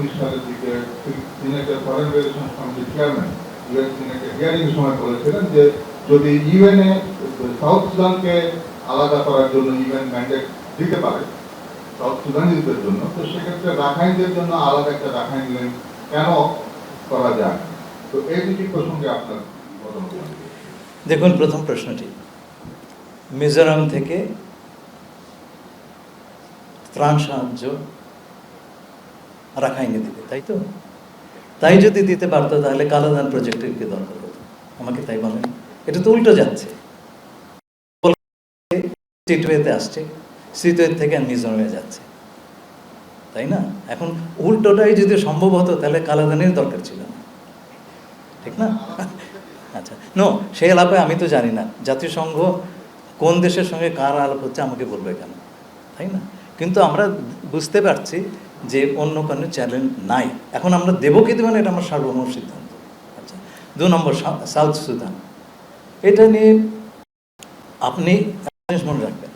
উনিশ সালের দিকে হিয়ারিং সময় বলেছিলেন যে যদি ইউএনএ, সাউথ সুদানকে আলাদা করার জন্য ইউএন ম্যান্ডেট দিতে পারে, সাউথ সুদানিজদের জন্য, তো সেক্ষেত্রে রাখাইনদের জন্য আলাদা একটা রাখাইন কেন করা যায় তো এই দুটি প্রসঙ্গে আপনার। দেখুন, প্রথম প্রশ্নটি মিজোরাম থেকে ত্রাণ সাহায্য রাখাইনে দিবে তাই তো? তাই যদি দিতে পারতো, তাহলে কালাদান প্রজেক্টের কি দরকার হতো? আমাকে তাই বলেন। এটা তো উল্টো যাচ্ছে। টিটওয়েতে আসছে সিটওয়ে থেকে মিজোরামে যাচ্ছে। তাই না? এখন উল্টোটাই যদি সম্ভব হতো, তাহলে কালাদানের দরকার ছিল না। ঠিক না? আচ্ছা নো সেই আলাপে আমি তো জানি না, জাতিসংঘ কোন দেশের সঙ্গে কার আলাপ হচ্ছে, আমাকে বলবে কেন? তাই না? কিন্তু আমরা বুঝতে পারছি যে অন্য কোনো চ্যালেঞ্জ নাই। এখন আমরা দেবো কি দেবো না, এটা আমার সার্বভৌম সিদ্ধান্ত। আচ্ছা দু নম্বর সাউথ সুদান। এটা নিয়ে আপনি মনে রাখবেন,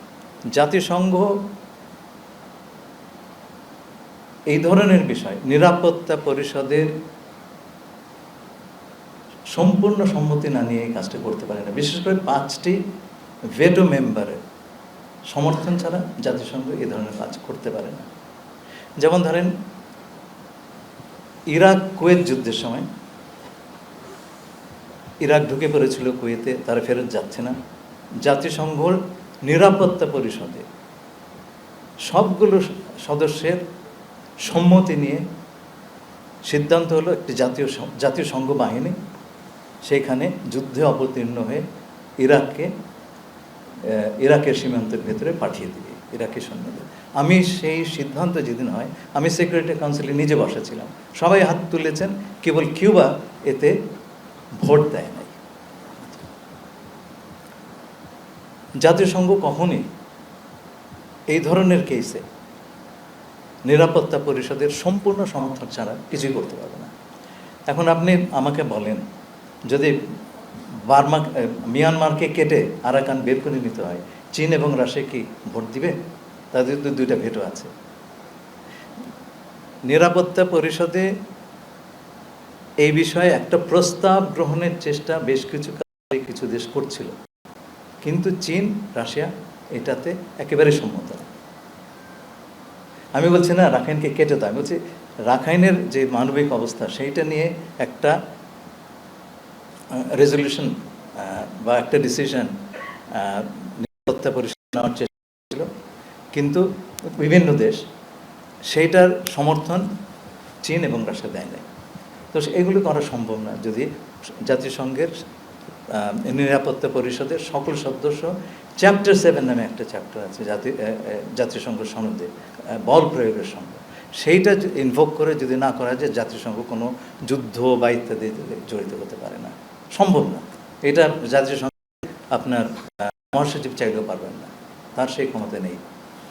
জাতিসংঘ এই ধরনের বিষয়, নিরাপত্তা পরিষদের সম্পূর্ণ সম্মতি না নিয়ে এই কাজটা করতে পারে না। বিশেষ করে পাঁচটি ভেটো মেম্বারের সমর্থন ছাড়া জাতিসংঘ এই ধরনের কাজ করতে পারে না। যেমন ধরেন, ইরাক কুয়েত যুদ্ধের সময়, ইরাক ঢুকে পড়েছিল কুয়েতে, তারা ফেরত যাচ্ছে না। জাতিসংঘর নিরাপত্তা পরিষদে সবগুলো সদস্যের সম্মতি নিয়ে সিদ্ধান্ত হলো একটি জাতীয় জাতীয় সংঘ বাহিনী সেইখানে যুদ্ধে অবতীর্ণ হয়ে ইরাককে ইরাকের সীমান্তের ভেতরে পাঠিয়ে দিবে। ইরাকি সৈন্যদের। আমি সেই সিদ্ধান্ত যেদিন হয়, আমি সিকিউরিটি কাউন্সিলে নিজে বসেছিলাম। সবাই হাত তুলেছেন, কেবল কিউবা এতে ভোট দেয় নাই। জাতিসংঘ কখনই এই ধরনের কেসে নিরাপত্তা পরিষদের সম্পূর্ণ সমর্থন ছাড়া কিছুই করতে পারবে না। এখন আপনি আমাকে বলেন, যদি বার্মা মিয়ানমারকে কেটে আরাকান বের করে নিতে হয় চীন এবং রাশিয়া কি ভোট দিবে? তাদের তো দুইটা ভেটো আছে। নিরাপত্তা পরিষদে এই বিষয়ে একটা প্রস্তাব গ্রহণের চেষ্টা বেশ কিছু কিছু দেশ করছিল। কিন্তু চীন, রাশিয়া এটাতে একেবারে সম্মত আমি বলছি না রাখাইনকে কেটে দাও, আমি বলছি রাখাইনের যে মানবিক অবস্থা সেইটা নিয়ে একটা রেজলিউশন বা একটা ডিসিশন নিরাপত্তা পরিষদ নেওয়ার চেষ্টা ছিল কিন্তু বিভিন্ন দেশ সেইটার সমর্থন চীন এবং রাশিয়া দেয় নাই। তো এগুলো করা সম্ভব না। যদি জাতিসংঘের নিরাপত্তা পরিষদের সকল সদস্য চ্যাপ্টার সেভেন নামে একটা চ্যাপ্টার আছে, জাতি জাতিসংঘ সনদে বল প্রয়োগের সঙ্গে। সেইটা ইনভোক করে যদি না করা যায়, জাতিসংঘ কোনো যুদ্ধ বা ইত্যাদি জড়িত হতে পারে না। সম্ভব না। এটা জাতিসংঘ আপনার মহাসচিব চাইলেও পারবেন না। তার সেই ক্ষমতা নেই।